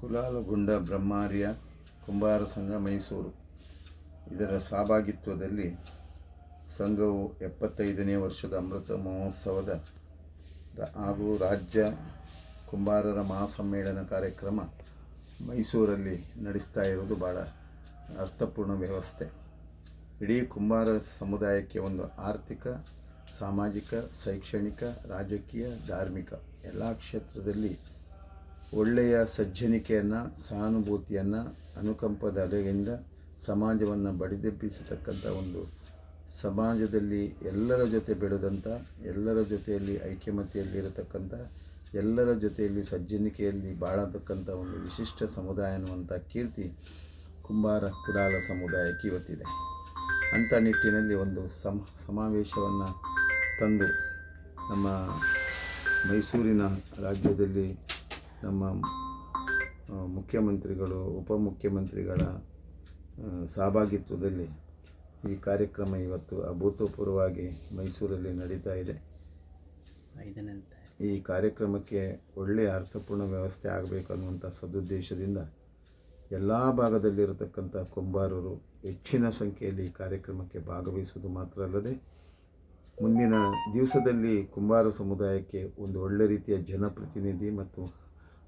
ಕುಲಾಲಗುಂಡ ಬ್ರಹ್ಮಾರ್ಯ, ಕುಂಬಾರ ಸಂಘ ಮೈಸೂರು. ಇದರ ಸಹಭಾಗಿತ್ವದಲ್ಲಿ ಸಂಘವು ಎಪ್ಪತ್ತೈದನೇ ವರ್ಷದ ಅಮೃತ ಮಹೋತ್ಸವದ ಹಾಗೂ ರಾಜ್ಯ ಕುಂಬಾರರ ಮಹಾಸಮ್ಮೇಳನ ಕಾರ್ಯಕ್ರಮ ಮೈಸೂರಲ್ಲಿ ನಡೆಸ್ತಾ ಇರುವುದು ಭಾಳ ಅರ್ಥಪೂರ್ಣ ವ್ಯವಸ್ಥೆ. ಇಡೀ ಕುಂಬಾರ ಸಮುದಾಯಕ್ಕೆ ಒಂದು ಆರ್ಥಿಕ, ಸಾಮಾಜಿಕ, ಶೈಕ್ಷಣಿಕ, ರಾಜಕೀಯ, ಧಾರ್ಮಿಕ ಎಲ್ಲ ಕ್ಷೇತ್ರದಲ್ಲಿ ಒಳ್ಳೆಯ ಸಜ್ಜನಿಕೆಯನ್ನು, ಸಹಾನುಭೂತಿಯನ್ನು ಅನುಕಂಪದ ಅಲೆಯಿಂದ ಸಮಾಜವನ್ನು ಬಡಿದೆಬ್ಬಿಸತಕ್ಕಂಥ ಒಂದು ಸಮಾಜದಲ್ಲಿ ಎಲ್ಲರ ಜೊತೆ ಬೆಳೆದಂಥ ಎಲ್ಲರ ಜೊತೆಯಲ್ಲಿ ಐಕ್ಯಮತೆಯಲ್ಲಿರತಕ್ಕಂಥ ಎಲ್ಲರ ಜೊತೆಯಲ್ಲಿ ಸಜ್ಜನಿಕೆಯಲ್ಲಿ ಬಾಳತಕ್ಕಂಥ ಒಂದು ವಿಶಿಷ್ಟ ಸಮುದಾಯ ಅನ್ನುವಂಥ ಕೀರ್ತಿ ಕುಂಬಾರ ಕುಡಾಲ ಸಮುದಾಯಕ್ಕೆ ಇವತ್ತಿದೆ. ಅಂಥ ನಿಟ್ಟಿನಲ್ಲಿ ಒಂದು ಸಮ, ಸಮಾವೇಶವನ್ನು ತಂದು ನಮ್ಮ ಮೈಸೂರಿನ ರಾಜ್ಯದಲ್ಲಿ ನಮ್ಮ ಮುಖ್ಯಮಂತ್ರಿಗಳು ಉಪಮುಖ್ಯಮಂತ್ರಿಗಳ ಸಹಭಾಗಿತ್ವದಲ್ಲಿ ಈ ಕಾರ್ಯಕ್ರಮ ಇವತ್ತು ಅಭೂತಪೂರ್ವವಾಗಿ ಮೈಸೂರಲ್ಲಿ ನಡೀತಾ ಇದೆ. ಈ ಕಾರ್ಯಕ್ರಮಕ್ಕೆ ಒಳ್ಳೆಯ ಅರ್ಥಪೂರ್ಣ ವ್ಯವಸ್ಥೆ ಆಗಬೇಕು ಅನ್ನುವಂಥ ಸದುದ್ದೇಶದಿಂದ ಎಲ್ಲ ಭಾಗದಲ್ಲಿರತಕ್ಕಂಥ ಕುಂಬಾರರು ಹೆಚ್ಚಿನ ಸಂಖ್ಯೆಯಲ್ಲಿ ಈ ಕಾರ್ಯಕ್ರಮಕ್ಕೆ ಭಾಗವಹಿಸುವುದು ಮಾತ್ರ ಅಲ್ಲದೆ ಮುಂದಿನ ದಿವಸದಲ್ಲಿ ಕುಂಬಾರ ಸಮುದಾಯಕ್ಕೆ ಒಂದು ಒಳ್ಳೆ ರೀತಿಯ ಜನಪ್ರತಿನಿಧಿ ಮತ್ತು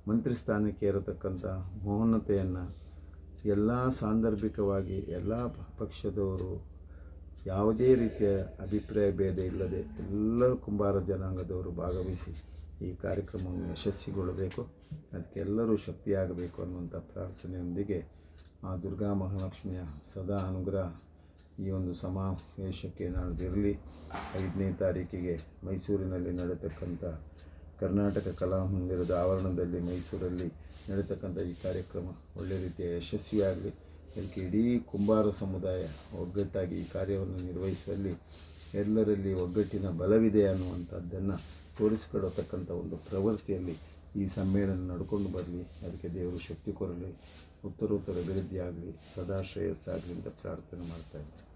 ಮಂತ್ರಿ ಸ್ಥಾನಕ್ಕೆ ಇರತಕ್ಕಂಥ ಮೌನತೆಯನ್ನು ಎಲ್ಲ ಸಾಂದರ್ಭಿಕವಾಗಿ ಎಲ್ಲ ಪಕ್ಷದವರು ಯಾವುದೇ ರೀತಿಯ ಅಭಿಪ್ರಾಯ ಭೇದ ಇಲ್ಲದೆ ಎಲ್ಲರೂ ಕುಂಬಾರ ಜನಾಂಗದವರು ಭಾಗವಹಿಸಿ ಈ ಕಾರ್ಯಕ್ರಮವನ್ನು ಯಶಸ್ವಿಗೊಳ್ಳಬೇಕು. ಅದಕ್ಕೆಲ್ಲರೂ ಶಕ್ತಿಯಾಗಬೇಕು ಅನ್ನುವಂಥ ಪ್ರಾರ್ಥನೆಯೊಂದಿಗೆ ಆ ದುರ್ಗಾ ಮಹಾಲಕ್ಷ್ಮಿಯ ಸದಾ ಅನುಗ್ರಹ ಈ ಒಂದು ಸಮಾವೇಶಕ್ಕೆ ನಾಡಿದಿರಲಿ ಐದನೇ ತಾರೀಕಿಗೆ ಮೈಸೂರಿನಲ್ಲಿ ನಡೆತಕ್ಕಂಥ ಕರ್ನಾಟಕ ಕಲಾಮಂದಿರದ ಆವರಣದಲ್ಲಿ ಮೈಸೂರಲ್ಲಿ ನಡೀತಕ್ಕಂಥ ಈ ಕಾರ್ಯಕ್ರಮ ಒಳ್ಳೆ ರೀತಿಯ ಯಶಸ್ವಿಯಾಗಲಿ ಅದಕ್ಕೆ ಇಡೀ ಕುಂಬಾರ ಸಮುದಾಯ ಒಗ್ಗಟ್ಟಾಗಿ ಈ ಕಾರ್ಯವನ್ನು ನಿರ್ವಹಿಸುವಲ್ಲಿ ಎಲ್ಲರಲ್ಲಿ ಒಗ್ಗಟ್ಟಿನ ಬಲವಿದೆ ಅನ್ನುವಂಥದ್ದನ್ನು ತೋರಿಸಿಕೊಡತಕ್ಕಂಥ ಒಂದು ಪ್ರವೃತ್ತಿಯಲ್ಲಿ ಈ ಸಮ್ಮೇಳನ ನಡ್ಕೊಂಡು ಬರಲಿ, ಅದಕ್ಕೆ ದೇವರು ಶಕ್ತಿ ಕೊರಲಿ ಉತ್ತರೋತ್ತರ ಅಭಿವೃದ್ಧಿ ಆಗಲಿ ಸದಾ ಶ್ರೇಯಸ್ಸಾಗಲಿ ಅಂತ ಪ್ರಾರ್ಥನೆ ಮಾಡ್ತಾ ಇದ್ದೀನಿ.